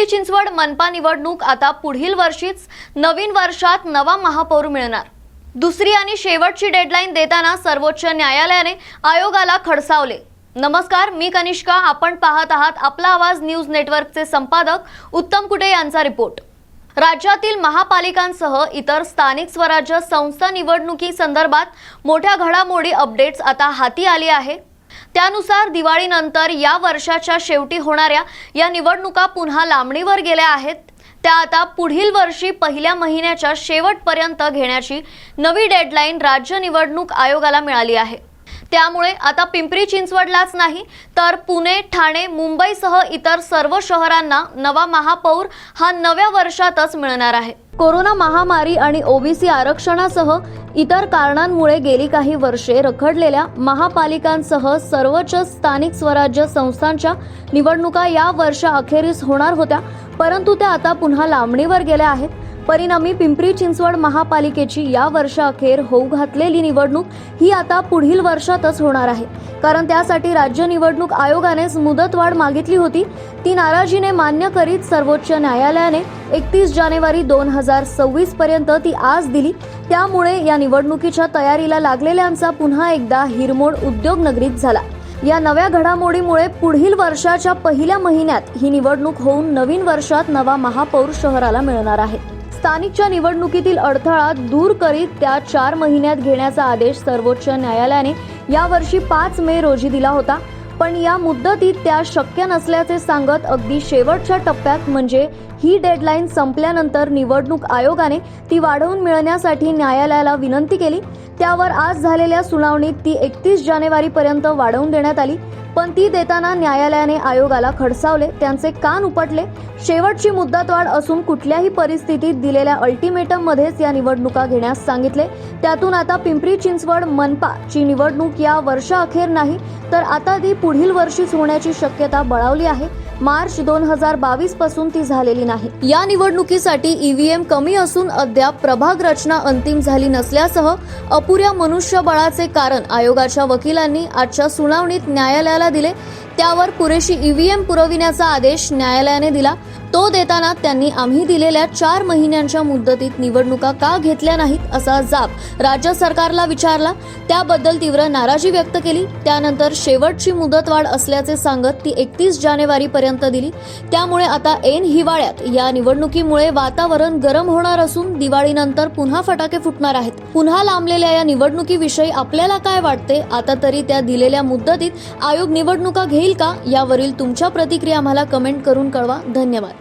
पिंपरी चिंचवड मनपा निवडणूक आता पुढील वर्षीच नवीन वर्षात नवा महापौर मिळणार. दुसरी आणि शेवटची डेडलाईन देताना सर्वोच्च न्यायालयाने आयोगाला खडसावले. नमस्कार मी कनिष्का. आपण पाहत आहात आपला आवाज न्यूज नेटवर्कचे संपादक उत्तम कुटे यांचा रिपोर्ट. राज्यातील महापालिकांसह इतर स्थानिक स्वराज्य संस्था निवडणुकी संदर्भात मोठ्या घडामोडी अपडेट्स आता हाती आली आहे. त्यानुसार दिवाळीनंतर या वर्षाच्या शेवटी होणाऱ्या या निवडणुका पुन्हा लांबणीवर गेल्या आहेत. त्या आता पुढील वर्षी पहिल्या महिन्याच्या शेवटपर्यंत घेण्याची नवी डेडलाईन राज्य निवडणूक आयोगाला मिळाली आहे. त्यामुळे आता पिंपरी चिंचवडलाच नाही तर पुणे ठाणे मुंबईसह इतर सर्व शहरांना नवा महापौर हा नव्या वर्षातच मिळणार आहे. कोरोना महामारी आणि ओबीसी आरक्षणासह इतर कारणांमुळे गेली काही वर्षे रखडलेल्या महापालिकांसह सर्वच स्थानिक स्वराज्य संस्थांच्या निवडणुका या वर्षाअखेरीस होणार होत्या परंतु त्या आता पुन्हा लांबणीवर गेल्या आहेत. परिणामी पिंपरी चिंचवड महापालिकेची या वर्षाअखेर होऊ घातलेली निवडणूक ही आता पुढील वर्षातच होणार आहे. कारण त्यासाठी राज्य निवडणूक आयोगानेच मुदतवाढ मागितली होती. ती नाराजीने मान्य करीत सर्वोच्च न्यायालयाने एकतीस जानेवारी दोन हजार सव्वीस पर्यंत ती आज दिली. त्यामुळे या निवडणुकीच्या तयारीला लागलेल्यांचा पुन्हा एकदा हिरमोड उद्योगनगरीत झाला. या नव्या घडामोडीमुळे पुढील वर्षाच्या पहिल्या महिन्यात ही निवडणूक होऊन नवीन वर्षात नवा महापौर शहराला मिळणार आहे. स्थानिकच्या निवडणुकीतील अडथळा दूर करीत त्या चार महिन्यात घेण्याचा आदेश सर्वोच्च न्यायालयाने यावर्षी पाच मे रोजी दिला होता. पण या मुदतीत त्या शक्य नसल्याचे सांगत अगदी शेवटच्या टप्प्यात म्हणजे ही डेडलाईन संपल्यानंतर निवडणूक आयोगाने ती वाढवून मिळण्यासाठी न्यायालयाला विनंती केली. त्यावर आज झालेल्या सुनावणीत ती एकतीस जानेवारीपर्यंत वाढवून देण्यात आली. पण ती देताना न्यायालयाने आयोगाला खडसावले त्यांचे कान उपटले. शेवटची मुदतवाढ असून कुठल्याही परिस्थितीत दिलेल्या अल्टिमेटम मध्येच या निवडणुका घेण्यास सांगितले. त्यातून आता पिंपरी चिंचवड मनपाची निवडणूक या वर्षाअखेर नाही तर आता ती पुढील वर्षीच होण्याची शक्यता बळावली आहे. मार्च दोन हजार बावीसपासून ती झालेली नाही. या निवडणुकीसाठी ईव्हीएम कमी असून अद्याप प्रभाग रचना अंतिम झाली नसल्यासह अपुऱ्या मनुष्यबळाचे कारण आयोगाच्या वकिलांनी आजच्या सुनावणीत न्यायालयाला दिले. त्यावर पुरेशी ईव्हीएम पुरविण्याचा आदेश न्यायालयाने दिला. तो देताना त्यांनी आम्ही दिलेल्या चार महिन्यांच्या मुदतीत निवडणुका का घेतल्या नाहीत असा जाब राज्य सरकारला विचारला. त्याबद्दल तीव्र नाराजी व्यक्त केली. त्यानंतर शेवटची मुदतवाढ असल्याचे सांगत ती एकतीस जानेवारी पर्यंत दिली. त्यामुळे आता ऐन हिवाळ्यात या निवडणुकीमुळे वातावरण गरम होणार असून दिवाळीनंतर पुन्हा फटाके फुटणार आहेत. पुन्हा लांबलेल्या या निवडणुकीविषयी आपल्याला काय वाटते? आता तरी त्या दिलेल्या मुदतीत आयोग निवडणुका घेईल का? यावरील तुमच्या प्रतिक्रिया आम्हाला कमेंट करून कळवा. धन्यवाद.